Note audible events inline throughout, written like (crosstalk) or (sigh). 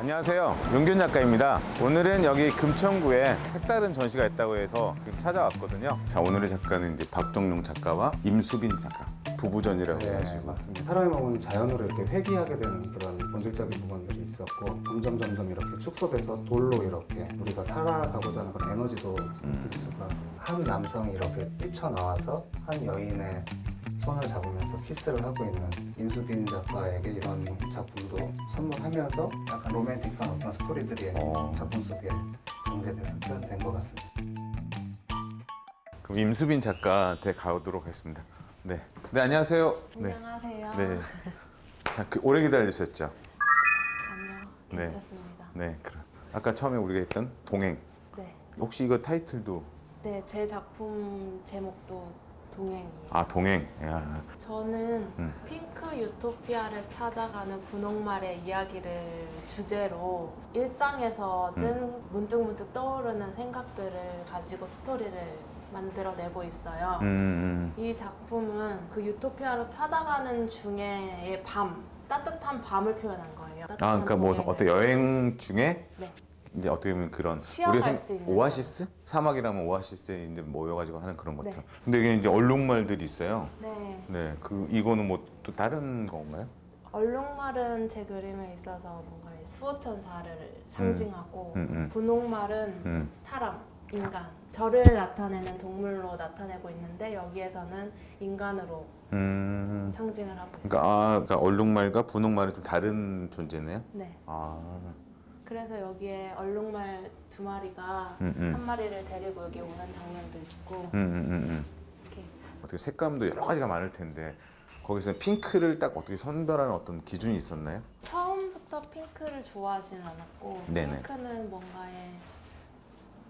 안녕하세요. 용균 작가입니다. 오늘은 여기 금천구에 색다른 전시가 있다고 해서 찾아왔거든요. 자, 오늘의 작가는 이제 박정용 작가와 임수빈 작가. 부부전이라고 네, 해가지고. 맞습니다. 사람의 몸은 자연으로 이렇게 회귀하게 되는 그런 본질적인 부분들이 있었고 점점 점점 이렇게 축소돼서 돌로 이렇게 우리가 살아가고자 하는 그런 에너지도 수가 한 남성이 이렇게 뛰쳐나와서 한 여인의 손을 잡으면서 키스를 하고 있는 임수빈 작가에게 이런 작품도 선물하면서 약간 로맨틱한 어떤 스토리들이 어. 작품 속에 전개돼서 표현된 것 같습니다. 그럼 임수빈 작가한테 가도록 하겠습니다. 네. 네, 안녕하세요. 네. 안녕하세요. 네. 자, 그 오래 기다리셨죠? 네. 괜찮습니다. 네, 그럼. 아까 처음에 우리가 했던 동행. 네. 혹시 이거 타이틀도 네, 제 작품 제목도 동행이에요. 아, 동행. 야. 저는 음. 핑크 유토피아를 찾아가는 분홍말의 이야기를 주제로 일상에서 든 음. 문득문득 떠오르는 생각들을 가지고 스토리를 만들어내고 있어요. 음. 이 작품은 그 유토피아로 찾아가는 중에의 밤, 따뜻한 밤을 표현한 거예요. 아, 그러니까 뭐 따뜻한 어떤 동행을. 여행 중에 네. 이제 어떻게 보면 그런 쉬어갈 생- 있는 오아시스 사막이라면 오아시스에 이제 모여가지고 하는 그런 네. 것처럼. 근데 이게 이제 얼룩말들이 있어요. 네. 네, 그 이거는 뭐 또 다른 건가요? 얼룩말은 제 그림에 있어서 뭔가 수호천사를 상징하고 음, 음. 분홍말은 음, 사람, 인간, 저를 나타내는 동물로 나타내고 있는데 여기에서는 인간으로 음. 상징을 하고 있어요. 그러니까 아, 그러니까 얼룩말과 분홍말은 좀 다른 존재네요. 네. 아, 그래서 여기에 얼룩말 두 마리가 음, 음. 한 마리를 데리고 여기 오는 장면도 있고 음, 음, 음, 음. 이렇게 어떻게 색감도 여러 가지가 많을 텐데 거기서 핑크를 딱 어떻게 선별하는 어떤 기준이 있었나요? 처음부터 핑크를 좋아하진 않았고 네네. 핑크는 뭔가의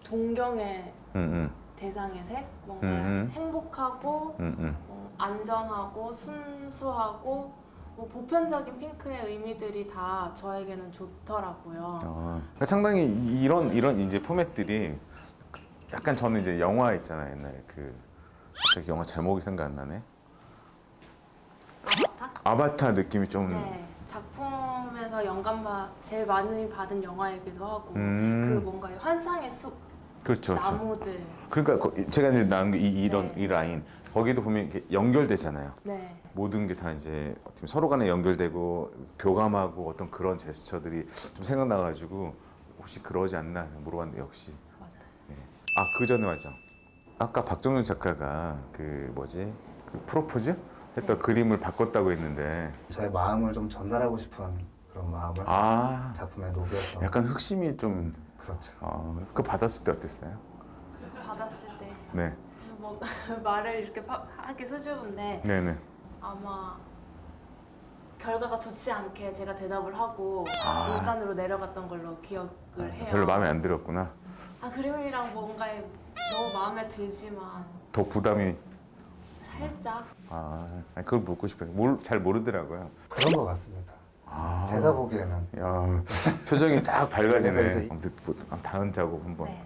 동경의 음, 음, 대상의 색, 뭔가 음, 음. 행복하고 음, 음. 어, 안전하고 순수하고 뭐 보편적인 핑크의 의미들이 다 저에게는 좋더라고요. 아, 그러니까 상당히 이- 이런 이런 이제 포맷들이 약간 저는 이제 영화 있잖아요 옛날에 그 갑자기 영화 제목이 생각 안 나네. 아바타? 아바타 느낌이 좀. 네. 작품에서 영감 바 제일 많이 받은 영화이기도 하고 음. 그 뭔가 환상의 숲, 그렇죠, 그렇죠. 나무들. 그러니까 거- 제가 이제 나온 게 이, 이런 네. 이 라인 거기도 보면 이렇게 연결되잖아요. 네. 모든 게 다 이제 어떻게 보면 서로 간에 연결되고 교감하고 어떤 그런 제스처들이 좀 생각나가지고 혹시 그러지 않나 물어봤는데 역시 맞아요. 아 그 전에 맞죠. 아까 박정현 작가가 그 뭐지 그 프로포즈 했던 네. 그림을 바꿨다고 했는데 저의 마음을 좀 전달하고 싶은 그런 마음을 아 작품에 녹여서 약간 흑심이 좀 그렇죠. 어, 그거 받았을 때 어땠어요? 받았을 때 네, 뭐 (laughs) 말을 이렇게 파- 하기 수줍은데 네네. 아마 결과가 좋지 않게 제가 대답을 하고 아. 울산으로 내려갔던 걸로 기억을 해요. 별로 마음에 안 들었구나. 아 그림이랑 뭔가에 너무 마음에 들지만 더 부담이 살짝 아 아니, 그걸 묻고 싶어요. 몰, 잘 모르더라고요. 그런 것 같습니다. 아, 제가 보기에는 야 표정이 딱 밝아지네. 아무튼 뭐, 다른 작업 한번. 네.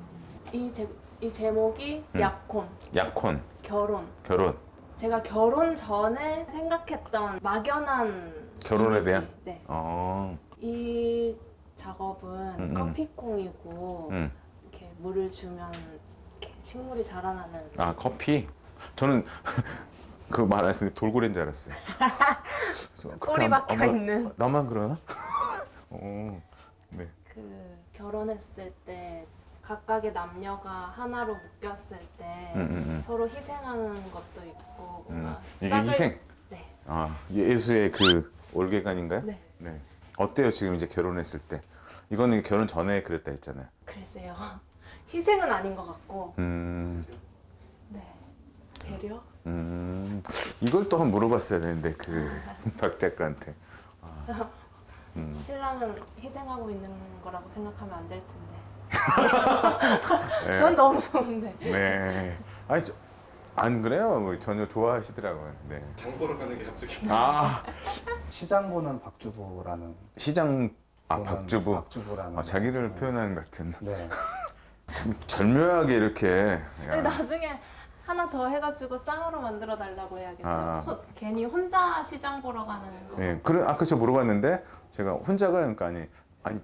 이, 제, 이 제목이 음. 약혼, 약혼, 결혼. 결혼, 제가 결혼 전에 생각했던 막연한 결혼에 이미지. 대한. 네. 어, 이 작업은 음, 음. 커피콩이고 음. 이렇게 물을 주면 이렇게 식물이 자라나는 아 커피. 저는 (laughs) 그 말했을 때 돌고래인 줄 알았어요. (laughs) 저 그렇게 꼬리 안- 박혀 아마- 있는 나만 그러나? (laughs) 어, 네. 그 결혼했을 때 각각의 남녀가 하나로 묶였을 때 음, 음, 음. 서로 희생하는 것도 있고 음. 뭔가 이게 싹을- 희생. 네. 아 예수의 그 올개간인가요? 네. 네. 어때요 지금 이제 결혼했을 때? 이거는 결혼 전에 그랬다 했잖아요. 글쎄요. (laughs) 희생은 아닌 것 같고 음, 네. 배려? 음, 이걸 또 한 번 물어봤어야 되는데 그 (laughs) 박 작가한테. 음. (laughs) 신랑은 희생하고 있는 거라고 생각하면 안 될 텐데. 네. 전 너무 좋은데. 네. 아니 저, 안 그래요? 뭐 전혀 좋아하시더라고요. 네. 장 보러 가는 게 갑자기 아 시장 보는 박주부라는 시장 아 박주부. 박주부라는 아, 자기를 작품을- 표현하는 것 같은 네. (laughs) 참 절묘하게 이렇게. 야. 아니, 나중에 하나 더 해가지고 쌍으로 만들어 달라고 해야겠어요. 아. 호- 괜히 혼자 시장 보러 가는 거. 네, 그래 아까 저 물어봤는데 제가 혼자가 그러니까 아니 아니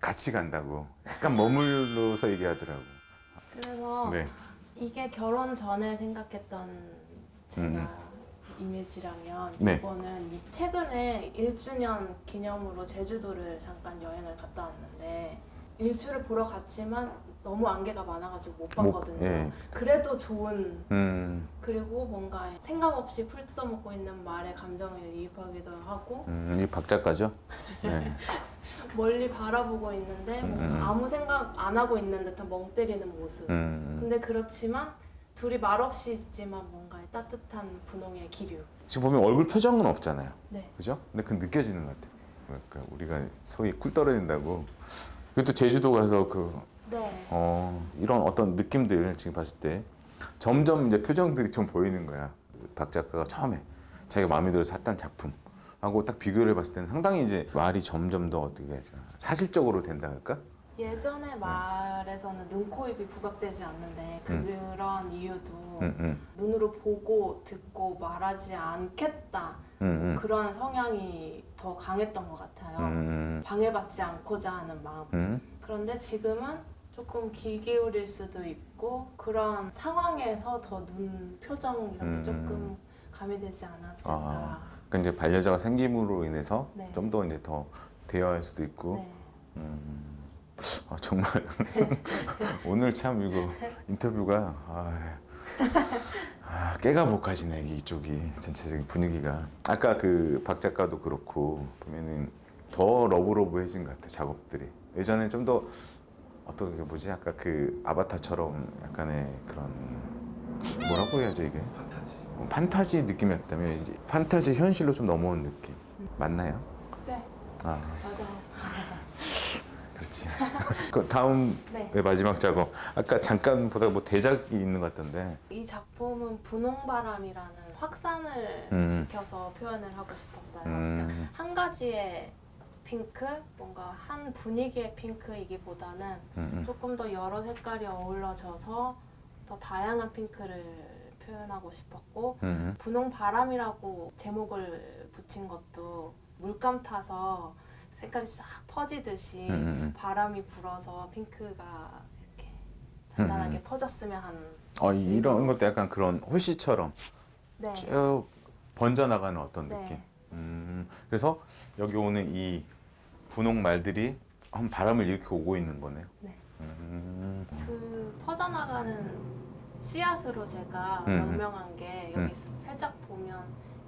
같이 간다고 약간 머물러서 얘기하더라고. 그래서 네. 이게 결혼 전에 생각했던 제가 음. 이미지라면 네. 이거는 이- 최근에 1주년 기념으로 제주도를 잠깐 여행을 갔다 왔는데 일출을 보러 갔지만 너무 안개가 많아가지고 못 못- 봤거든요. 예. 그래도 좋은 음, 그리고 뭔가 생각 없이 풀 뜯어먹고 있는 말에 감정을 이입하기도 하고 음, 이 박 작가죠. (laughs) 네. 멀리 바라보고 있는데 뭔가 음, 음. 아무 생각 안 하고 있는 듯한 멍 때리는 모습. 음. 근데 그렇지만 둘이 말없이 있지만 뭔가 따뜻한 분홍의 기류. 지금 보면 얼굴 표정은 없잖아요. 네. 그죠? 근데 그 느껴지는 것 같아요. 그러니까 우리가 소위 꿀 떨어진다고. 그리고 또 제주도 가서 그 네. 어, 이런 어떤 느낌들 지금 봤을 때 점점 이제 표정들이 좀 보이는 거야. 박 작가가 처음에 자기가 마음에 들어서 샀던 작품 하고 딱 비교를 해봤을 때는 상당히 이제 말이 점점 더 어떻게 사실적으로 된다 할까? 예전의 말에서는 눈, 코, 입이 부각되지 않는데 음. 그런 이유도 응, 응, 눈으로 보고 듣고 말하지 않겠다 응, 응. 그런 성향이 더 강했던 것 같아요. 음, 방해받지 않고자 하는 마음. 음, 그런데 지금은 조금 귀 기울일 수도 있고 그런 상황에서 더 눈 표정 이런 게 음. 조금 가미되지 않았을까. 아. 그러니까 이제 반려자가 생김으로 인해서 네. 좀 더 이제 더 대화할 수도 있고. 네. 음, 아, 정말 (laughs) 오늘 참 이거 인터뷰가 아, 아, 깨가 못 가지네 이쪽이 전체적인 분위기가 아까 그 박 작가도 그렇고 보면은 더 러브러브해진 것 같아 작업들이 예전에 좀 더 어떤 게 뭐지 아까 그 아바타처럼 약간의 그런 뭐라고 해야죠 이게 판타지 느낌이었다면 이제 판타지 현실로 좀 넘어온 느낌 맞나요? 네, 아 맞아요. 그렇지. (laughs) 그 다음 네. 의 마지막 작업. 아까 잠깐 보다가 뭐 대작이 있는 것 같던데. 이 작품은 분홍바람이라는 확산을 음. 시켜서 표현을 하고 싶었어요. 그러니까 음, 한 가지의 핑크, 뭔가 한 분위기의 핑크이기보다는 음, 음. 조금 더 여러 색깔이 어우러져서 더 다양한 핑크를 표현하고 싶었고 음, 분홍 바람이라고 제목을 붙인 것도 물감 타서 색깔이 싹 퍼지듯이 음, 음. 바람이 불어서 핑크가 이렇게 잔잔하게 음. 퍼졌으면 하는 어, 이- 이런 것도 약간 그런 호시처럼 네. 쭉 번져나가는 어떤 네. 느낌. 음, 그래서 여기 오는 이 분홍 말들이 한 바람을 이렇게 오고 있는 거네요. 네. 음, 그 퍼져나가는 씨앗으로 제가 음, 음. 명명한 게 여기 살짝 보면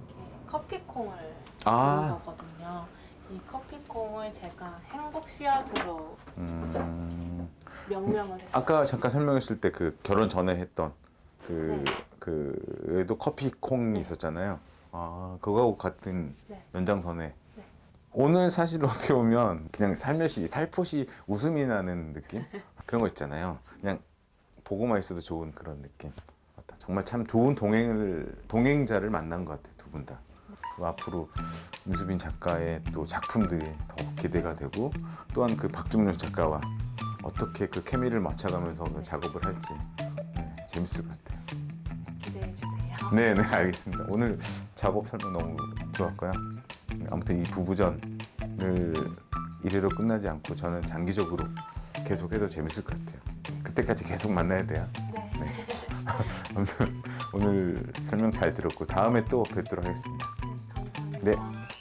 이렇게 커피콩을 아. 그린 거거든요. 이 커피콩을 제가 행복 씨앗으로 음. 명명을 했어요. 아까 잠깐 설명했을 때 그 결혼 전에 했던 그, 네. 그에도 커피 콩이 있었잖아요. 아, 그거하고 같은 네. 연장선에. 네. 오늘 사실 어떻게 보면 그냥 살며시, 살포시 웃음이 나는 느낌? 그런 거 있잖아요. 그냥 보고만 있어도 좋은 그런 느낌. 정말 참 좋은 동행을, 동행자를 만난 것 같아요. 두 분 다. 그리고 앞으로 임수빈 작가의 또 작품들이 더 기대가 되고 또한 그 박중렬 작가와 어떻게 그 케미를 맞춰가면서 그 작업을 할지 네, 재밌을 것 같아요. 기대해 주세요. 네, 네, 알겠습니다. 오늘 작업 설명 너무 좋았고요. 아무튼 이 부부전을 이래로 끝나지 않고 저는 장기적으로 계속해도 재밌을 것 같아요. 그때까지 계속 만나야 돼요. 네. (laughs) 아무튼 오늘 설명 잘 들었고 다음에 또 뵙도록 하겠습니다. 감사합니다. 네.